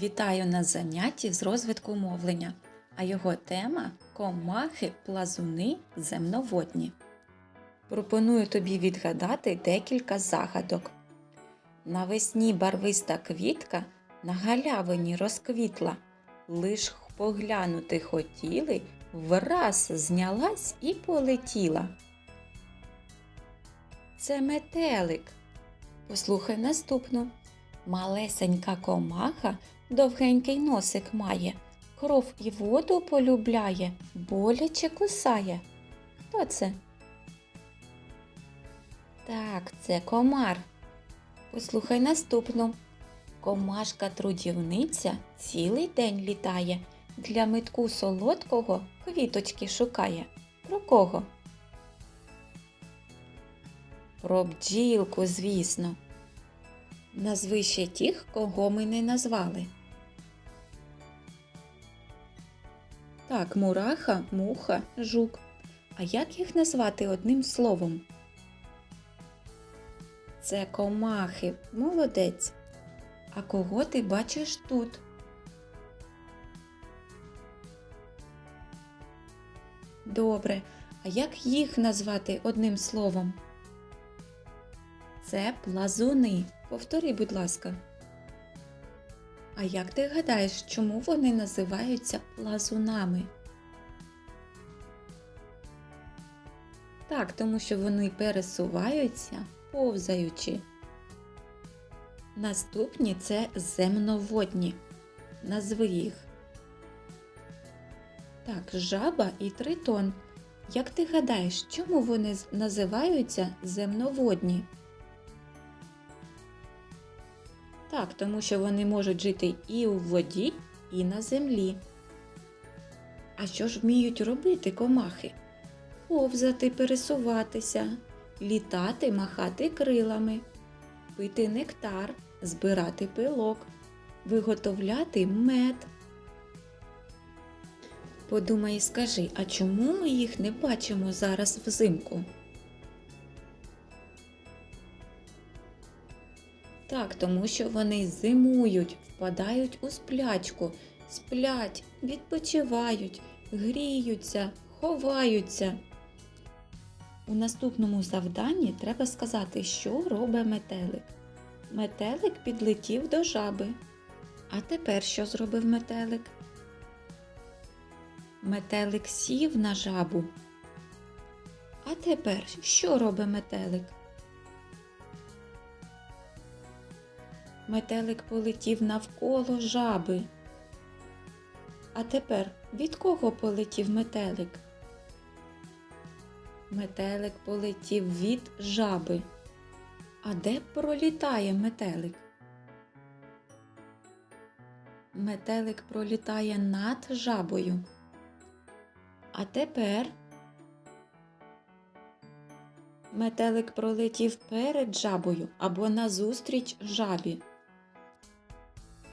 Вітаю на занятті з розвитку мовлення, а його тема комахи, плазуни, земноводні. Пропоную тобі відгадати декілька загадок. Навесні барвиста квітка на галявині розквітла, лиш поглянути хотіли, враз знялась і полетіла. Це метелик. Послухай наступну. Малесенька комаха довгенький носик має, кров і воду полюбляє, боляче кусає. Хто це? Так, це комар. Послухай наступну. Комашка трудівниця цілий день літає, для митку солодкого квіточки шукає. Про кого? Про бджілку, звісно. Назви ще тих, кого ми не назвали. Так, мураха, муха, жук. А як їх назвати одним словом? Це комахи. Молодець. А кого ти бачиш тут? Добре. А як їх назвати одним словом? Це плазуни. Повтори, будь ласка. А як ти гадаєш, чому вони називаються плазунами? Так, тому що вони пересуваються, повзаючи. Наступні це земноводні. Назви їх. Так, жаба і тритон. Як ти гадаєш, чому вони називаються земноводні? Так, тому що вони можуть жити і у воді, і на землі. А що ж вміють робити комахи? Повзати, пересуватися, літати, махати крилами, пити нектар, збирати пилок, виготовляти мед. Подумай і скажи, а чому ми їх не бачимо зараз взимку? Так, тому що вони зимують, впадають у сплячку, сплять, відпочивають, гріються, ховаються. У наступному завданні треба сказати, що робить метелик. Метелик підлетів до жаби. А тепер що зробив метелик? Метелик сів на жабу. А тепер що робить метелик? Метелик полетів навколо жаби. А тепер від кого полетів метелик? Метелик полетів від жаби. А де пролітає метелик? Метелик пролітає над жабою. А тепер метелик пролетів перед жабою або назустріч жабі.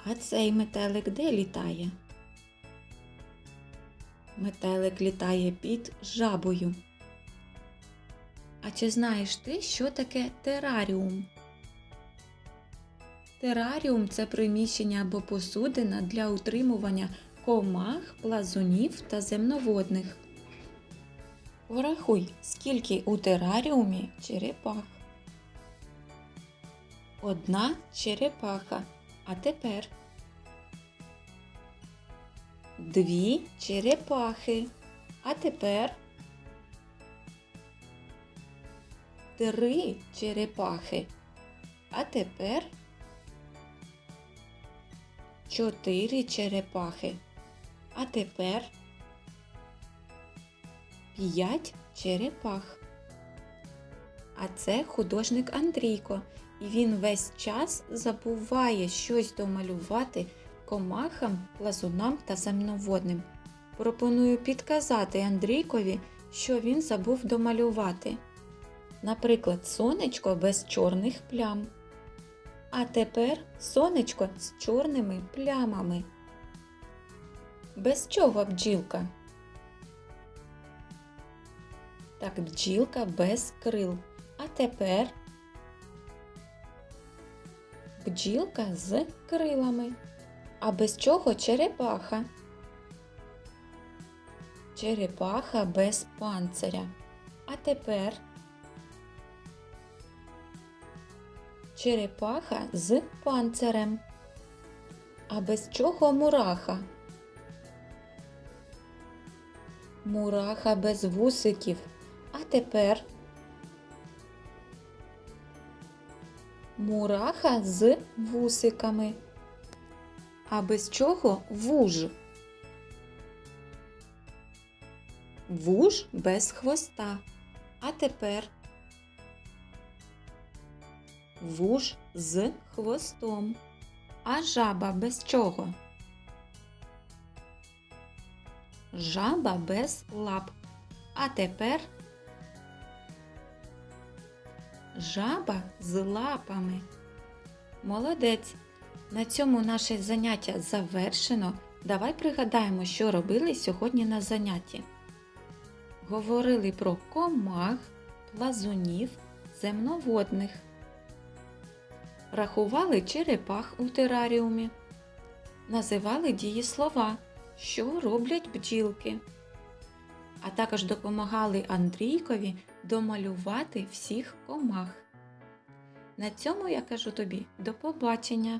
А цей метелик де літає? Метелик літає під жабою. А чи знаєш ти, що таке тераріум? Тераріум це приміщення або посудина для утримування комах, плазунів та земноводних. Порахуй, скільки у тераріумі черепах. Одна черепаха. А тепер дві черепахи. А тепер три черепахи. А тепер чотири черепахи. А тепер п'ять черепах. А це художник Андрійко, і він весь час забуває щось домалювати комахам, плазунам та земноводним. Пропоную підказати Андрійкові, що він забув домалювати. Наприклад, сонечко без чорних плям. А тепер сонечко з чорними плямами. Без чого бджілка? Так, бджілка без крил. А тепер бджілка з крилами. А без чого черепаха? Черепаха без панциря. А тепер черепаха з панцирем. А без чого мураха? Мураха без вусиків. А тепер мураха з вусиками. А без чого вуж? Вуж без хвоста. А тепер вуж з хвостом. А жаба без чого? Жаба без лап. А тепер жаба з лапами. Молодець. На цьому наше заняття завершено. Давай пригадаємо, що робили сьогодні на занятті. Говорили про комах, плазунів, земноводних. Рахували черепах у тераріумі. Називали дієслова, що роблять бджілки. А також допомагали Андрійкові домалювати всіх комах. На цьому я кажу тобі до побачення!